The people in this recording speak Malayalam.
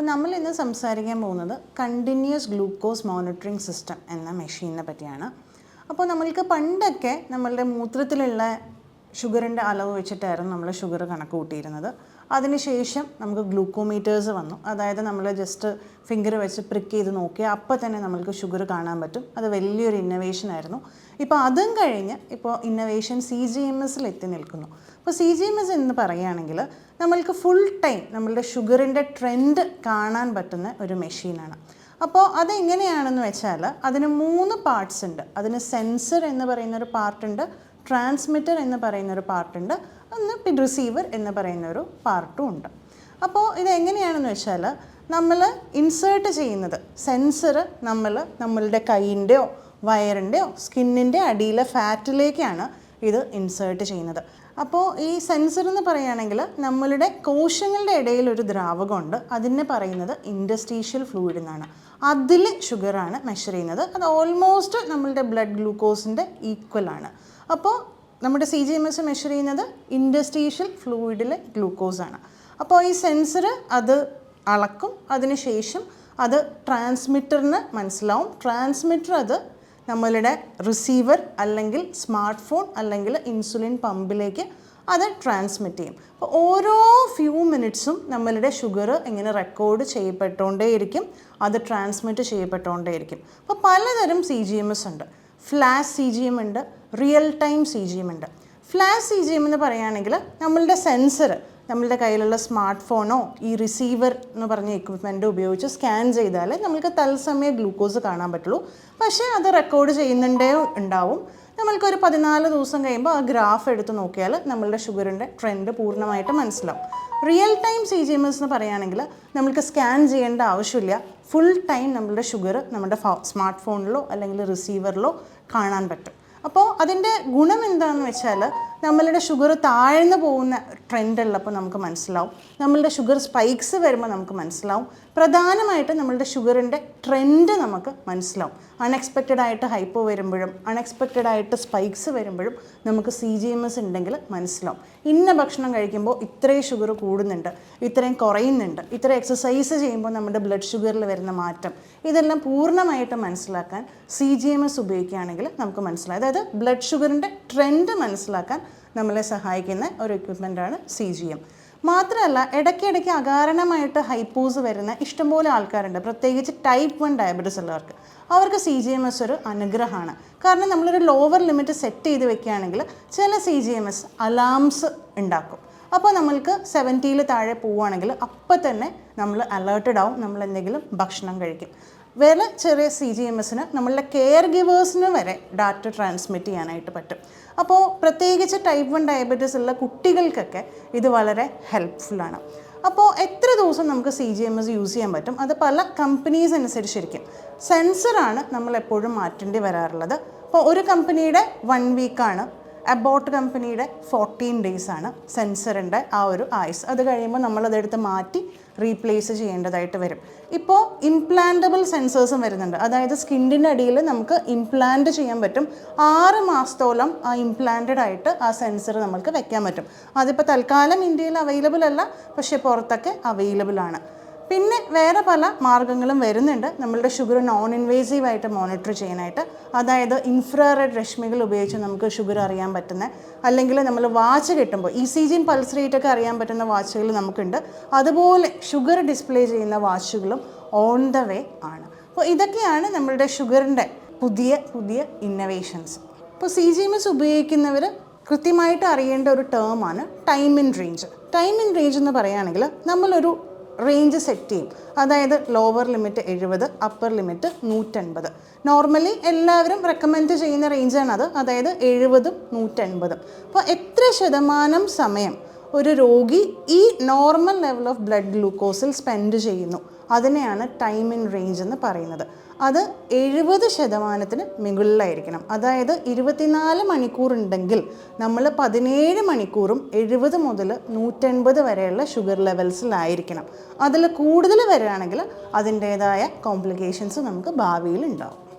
അപ്പോൾ നമ്മൾ ഇന്ന് സംസാരിക്കാൻ പോകുന്നത് കണ്ടിന്യൂസ് ഗ്ലൂക്കോസ് മോണിറ്ററിംഗ് സിസ്റ്റം എന്ന മെഷീനെ പറ്റിയാണ്. അപ്പോൾ നമ്മൾക്ക് പണ്ടൊക്കെ നമ്മളുടെ മൂത്രത്തിലുള്ള ഷുഗറിന്റെ അളവ് വെച്ചിട്ടായിരുന്നു നമ്മൾ ഷുഗർ കണക്ക് കൂട്ടിയിരുന്നത്. അതിനുശേഷം നമുക്ക് ഗ്ലൂക്കോമീറ്റേഴ്സ് വന്നു. അതായത് നമ്മൾ ജസ്റ്റ് ഫിംഗർ വെച്ച് പ്രിക്ക് ചെയ്ത് നോക്കിയാൽ അപ്പോൾ തന്നെ നമ്മൾക്ക് ഷുഗർ കാണാൻ പറ്റും. അത് വലിയൊരു ഇന്നവേഷൻ ആയിരുന്നു. ഇപ്പോൾ അതും കഴിഞ്ഞ് ഇപ്പോൾ ഇന്നവേഷൻ സി ജി എം എസിൽ എത്തി നിൽക്കുന്നു. അപ്പോൾ സി ജി എം എസ് എന്ന് പറയുകയാണെങ്കിൽ നമ്മൾക്ക് ഫുൾ ടൈം നമ്മളുടെ ഷുഗറിന്റെ ട്രെൻഡ് കാണാൻ പറ്റുന്ന ഒരു മെഷീനാണ് അപ്പോൾ അതെങ്ങനെയാണെന്ന് വെച്ചാൽ അതിന് മൂന്ന് പാർട്സ് ഉണ്ട്. അതിന് സെൻസർ എന്ന് പറയുന്ന ഒരു പാർട്ടുണ്ട് ട്രാൻസ്മിറ്റർ എന്ന് പറയുന്ന ഒരു പാർട്ടുണ്ട് ഒന്ന് പിന്നെ റിസീവർ എന്ന് പറയുന്ന ഒരു പാർട്ടും ഉണ്ട്. അപ്പോൾ ഇത് എങ്ങനെയാണെന്ന് വെച്ചാൽ നമ്മൾ ഇൻസേർട്ട് ചെയ്യുന്നത് സെൻസർ നമ്മൾ നമ്മളുടെ കൈയിന്റെയോ വയറിന്റെയോ സ്കിന്നിന്റെ അടിയിലെ ഫാറ്റിലേക്കാണ് ഇത് ഇൻസേർട്ട് ചെയ്യുന്നത്. അപ്പോൾ ഈ സെൻസർ എന്ന് പറയുകയാണെങ്കിൽ നമ്മളുടെ കോശങ്ങളുടെ ഇടയിൽ ഒരു ദ്രാവകമുണ്ട്. അതിനെ പറയുന്നത് ഇൻഡസ്ട്രീഷ്യൽ ഫ്ലൂയിഡ് എന്നാണ്. അതിൽ ഷുഗറാണ് മെഷർ ചെയ്യുന്നത്. അത് ഓൾമോസ്റ്റ് നമ്മളുടെ ബ്ലഡ് ഗ്ലൂക്കോസിന്റെ ആണ്. അപ്പോൾ നമ്മുടെ C G M S measure ചെയ്യുന്നത് ഇൻഡസ്ട്രീഷ്യൽ ഫ്ലൂയിഡിലെ ഗ്ലൂക്കോസാണ് അപ്പോൾ ഈ സെൻസർ അത് അളക്കും. അതിനുശേഷം അത് ട്രാൻസ്മിറ്ററിന് മനസ്സിലാവും. ട്രാൻസ്മിറ്റർ അത് നമ്മളുടെ റിസീവർ അല്ലെങ്കിൽ സ്മാർട്ട് ഫോൺ അല്ലെങ്കിൽ ഇൻസുലിൻ പമ്പിലേക്ക് അത് ട്രാൻസ്മിറ്റ് ചെയ്യും. അപ്പോൾ ഓരോ ഫ്യൂ മിനിറ്റ്സും നമ്മളുടെ ഷുഗർ ഇങ്ങനെ റെക്കോർഡ് ചെയ്യപ്പെട്ടുകൊണ്ടേയിരിക്കും. അത് ട്രാൻസ്മിറ്റ് ചെയ്യപ്പെട്ടുകൊണ്ടേയിരിക്കും. അപ്പോൾ പലതരം സി ജി എം എസ് ഉണ്ട്. ഫ്ലാഷ് സി ജി എം ഉണ്ട്. Real time C G M ഉണ്ട്. ഫ്ലാഷ് സി ജി എം എന്ന് പറയുകയാണെങ്കിൽ നമ്മളുടെ സെൻസർ നമ്മളുടെ കയ്യിലുള്ള സ്മാർട്ട് ഫോണോ ഈ റിസീവർ എന്ന് പറഞ്ഞ എക്യുപ്മെന്റ് ഉപയോഗിച്ച് സ്കാൻ ചെയ്താൽ നമ്മൾക്ക് തത്സമയം ഗ്ലൂക്കോസ് കാണാൻ പറ്റുള്ളൂ. പക്ഷേ അത് റെക്കോർഡ് ചെയ്യുന്നുണ്ടേ ഉണ്ടാവും. നമ്മൾക്കൊരു പതിനാല് ദിവസം കഴിയുമ്പോൾ ആ ഗ്രാഫ് എടുത്ത് നോക്കിയാൽ നമ്മളുടെ ഷുഗറിന്റെ ട്രെൻഡ് പൂർണമായിട്ട് മനസ്സിലാവും. Real time C G M S എന്ന് പറയുകയാണെങ്കിൽ നമ്മൾക്ക് സ്കാൻ ചെയ്യേണ്ട ആവശ്യമില്ല. ഫുൾ ടൈം നമ്മളുടെ ഷുഗർ നമ്മുടെ സ്മാർട്ട് ഫോണിലോ അല്ലെങ്കിൽ റിസീവറിലോ കാണാൻ പറ്റും. അപ്പോൾ അതിന്റെ ഗുണം എന്താണെന്ന് വെച്ചാൽ നമ്മളുടെ ഷുഗർ താഴ്ന്നു പോകുന്ന ട്രെൻഡുള്ളപ്പോൾ നമുക്ക് മനസ്സിലാവും. നമ്മളുടെ ഷുഗർ സ്പൈക്സ് വരുമ്പോൾ നമുക്ക് മനസ്സിലാവും. പ്രധാനമായിട്ട് നമ്മളുടെ ഷുഗറിന്റെ ട്രെൻഡ് നമുക്ക് മനസ്സിലാവും. അൺഎക്സ്പെക്റ്റഡ് ആയിട്ട് ഹൈപ്പോ വരുമ്പോഴും അൺഎക്സ്പെക്റ്റഡ് ആയിട്ട് സ്പൈക്സ് വരുമ്പോഴും നമുക്ക് സി ജി എം എസ് ഉണ്ടെങ്കിൽ മനസ്സിലാവും. ഇന്ന ഭക്ഷണം കഴിക്കുമ്പോൾ ഇത്രയും ഷുഗർ കൂടുന്നുണ്ട് ഇത്രയും കുറയുന്നുണ്ട് ഇത്ര എക്സസൈസ് ചെയ്യുമ്പോൾ നമ്മുടെ ബ്ലഡ് ഷുഗറിൽ വരുന്ന മാറ്റം ഇതെല്ലാം പൂർണമായിട്ട് മനസ്സിലാക്കാൻ സി ജി എം എസ് ഉപയോഗിക്കുകയാണെങ്കിൽ നമുക്ക് മനസ്സിലാവും. അതായത് ബ്ലഡ് ഷുഗറിന്റെ ട്രെൻഡ് മനസ്സിലാക്കാൻ നമ്മളെ സഹായിക്കുന്ന ഒരു എക്വിപ്മെന്റാണ് സി ജി എം മാത്രമല്ല ഇടയ്ക്കിടയ്ക്ക് അകാരണമായിട്ട് ഹൈപ്പോസ് വരുന്ന ഇഷ്ടംപോലെ ആൾക്കാരുണ്ട്. പ്രത്യേകിച്ച് ടൈപ്പ് വൺ ഡയബറ്റിസ് ഉള്ളവർക്ക്. അവർക്ക് സി ജി എം എസ് ഒരു അനുഗ്രഹമാണ്. കാരണം നമ്മളൊരു ലോവർ ലിമിറ്റ് സെറ്റ് ചെയ്ത് വെക്കുകയാണെങ്കിൽ ചില C G M S alarms ഉണ്ടാക്കും. അപ്പോൾ നമ്മൾക്ക് സെവന്റിയിൽ താഴെ പോവുകയാണെങ്കിൽ അപ്പം തന്നെ നമ്മൾ അലേർട്ടഡ് ആവും. നമ്മൾ എന്തെങ്കിലും ഭക്ഷണം കഴിക്കും. വേറെ ചെറിയ സി ജി എം എസിന് നമ്മളുടെ കെയർ ഗിവേഴ്സിന് വരെ ഡാറ്റ ട്രാൻസ്മിറ്റ് ചെയ്യാനായിട്ട് പറ്റും. അപ്പോൾ പ്രത്യേകിച്ച് ടൈപ്പ് വൺ ഡയബറ്റീസ് ഉള്ള കുട്ടികൾക്കൊക്കെ ഇത് വളരെ ഹെൽപ്ഫുള്ളാണ് അപ്പോൾ എത്ര ദിവസം നമുക്ക് C G M S use ചെയ്യാൻ പറ്റും? അത് പല കമ്പനീസ് അനുസരിച്ചിരിക്കും. സെൻസറാണ് നമ്മൾ എപ്പോഴും മാറ്റേണ്ടി വരാറുള്ളത്. അപ്പോൾ ഒരു കമ്പനിയുടെ വൺ വീക്കാണ് അബോട്ട് കമ്പനിയുടെ ഫോർട്ടീൻ ആണ് സെൻസറിന്റെ ആ ഒരു ആയുസ്. അത് കഴിയുമ്പോൾ നമ്മളതെടുത്ത് മാറ്റി റീപ്ലേസ് ചെയ്യേണ്ടതായിട്ട് വരും. ഇപ്പോൾ ഇംപ്ലാന്റബിൾ സെൻസേഴ്സും വരുന്നുണ്ട്. അതായത് സ്കിന്നിന്റെ അടിയിൽ നമുക്ക് ഇംപ്ലാന്റ് ചെയ്യാൻ പറ്റും. ആറ് മാസത്തോളം ആ ഇംപ്ലാന്റഡ് ആയിട്ട് ആ സെൻസർ നമുക്ക് വെക്കാൻ പറ്റും. അതിപ്പോൾ തൽക്കാലം ഇന്ത്യയിൽ അവൈലബിൾ അല്ല പക്ഷേ പുറത്തൊക്കെ അവൈലബിൾ ആണ്. പിന്നെ വേറെ പല മാർഗങ്ങളും വരുന്നുണ്ട്. നമ്മളുടെ ഷുഗർ നോൺ ഇൻവേസീവ് ആയിട്ട് മോണിറ്റർ ചെയ്യാനായിട്ട്. അതായത് ഇൻഫ്രാറെഡ് രശ്മികൾ ഉപയോഗിച്ച് നമുക്ക് ഷുഗർ അറിയാൻ പറ്റുന്ന അല്ലെങ്കിൽ നമ്മൾ വാച്ച് കിട്ടുമ്പോൾ ഇ സി ജിയും പൾസ് റേറ്റ് ഒക്കെ അറിയാൻ പറ്റുന്ന വാച്ചുകൾ നമുക്കുണ്ട്. അതുപോലെ ഷുഗർ ഡിസ്പ്ലേ ചെയ്യുന്ന വാച്ചുകളും ഓൺ ദ വേ ആണ്. അപ്പോൾ ഇതൊക്കെയാണ് നമ്മളുടെ ഷുഗറിന്റെ പുതിയ പുതിയ ഇന്നവേഷൻസ് ഇപ്പോൾ സി ജി എം എസ് ഉപയോഗിക്കുന്നവർ കൃത്യമായിട്ട് അറിയേണ്ട ഒരു ടേമാണ് time in range time in range എന്ന് പറയുകയാണെങ്കിൽ നമ്മളൊരു റേഞ്ച് സെറ്റ് ചെയ്യും. അതായത് ലോവർ ലിമിറ്റ് എഴുപത് അപ്പർ ലിമിറ്റ് നൂറ്റൻപത്. നോർമലി എല്ലാവരും റെക്കമെൻഡ് ചെയ്യുന്ന റേഞ്ചാണ് അത് അതായത് എഴുപതും നൂറ്റൻപതും. അപ്പോൾ എത്ര ശതമാനം സമയം ഒരു രോഗി ഈ നോർമൽ ലെവൽ ഓഫ് ബ്ലഡ് ഗ്ലൂക്കോസിൽ സ്പെൻഡ് ചെയ്യുന്നു? അതിനെയാണ് ടൈം ഇൻ റേഞ്ച് എന്ന് പറയുന്നത്. അത് എഴുപത് ശതമാനത്തിന് മുകളിലായിരിക്കണം. അതായത് ഇരുപത്തിനാല് മണിക്കൂർ ഉണ്ടെങ്കിൽ നമ്മൾ പതിനേഴ് മണിക്കൂറും എഴുപത് മുതൽ നൂറ്റൻപത് വരെയുള്ള ഷുഗർ ലെവൽസിലായിരിക്കണം അതിൽ കൂടുതൽ വരികയാണെങ്കിൽ അതിന്റേതായ കോംപ്ലിക്കേഷൻസ് നമുക്ക് ഭാവിയിൽ ഉണ്ടാവും.